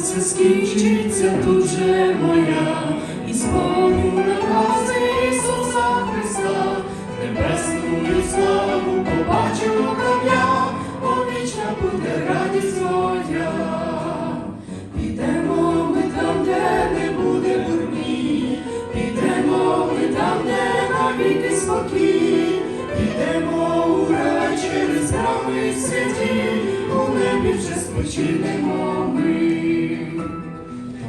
скінчиться тут же моя, і сповню накази Ісуса Христа, небесну славу побачу я, повічна буде радість моя. Підемо ми там, де не буде бурні, підемо ми там, де навіки спокій, підемо у рай через брами святі, у небі вже спочинемо ми.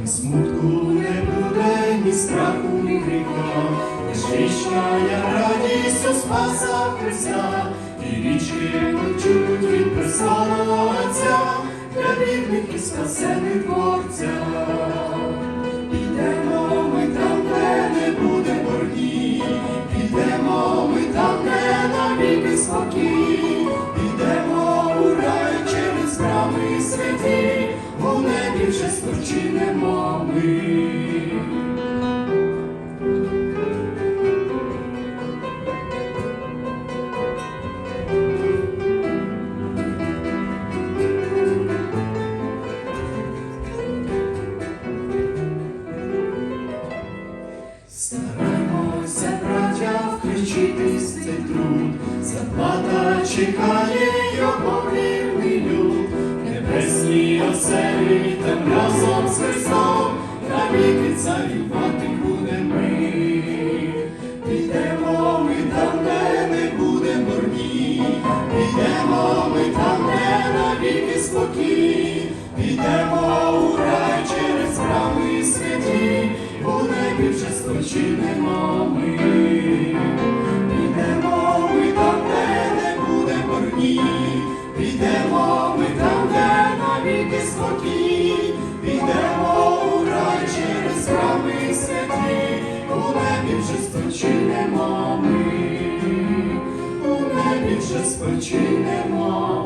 Там смутку не буде, ні страху, ні гріха, лиш вічна радість у Спаса Христа, і річки почуть від престолу Отця, для вірних і спасених Творця. Підемо ми там, де не буде боргів, підемо ми там, де навіки спокій, підемо у рай через брами святі, у небі вже спочинемо ми. Стараймося, браття, включитись в цей труд, чекає його небесні оселі там разом з Христом, навіки царювати будемо ми. Підемо ми там, де не буде борні, підемо ми там, де навіки спокій, підемо у рай через брами святі, у небі вже спочинемо ми. Підемо ми там, де не буде борні, підемо ми там, де спокій, підемо у рай через храми святі, у небі вже спочинемо ми, у небі вже спочинемо.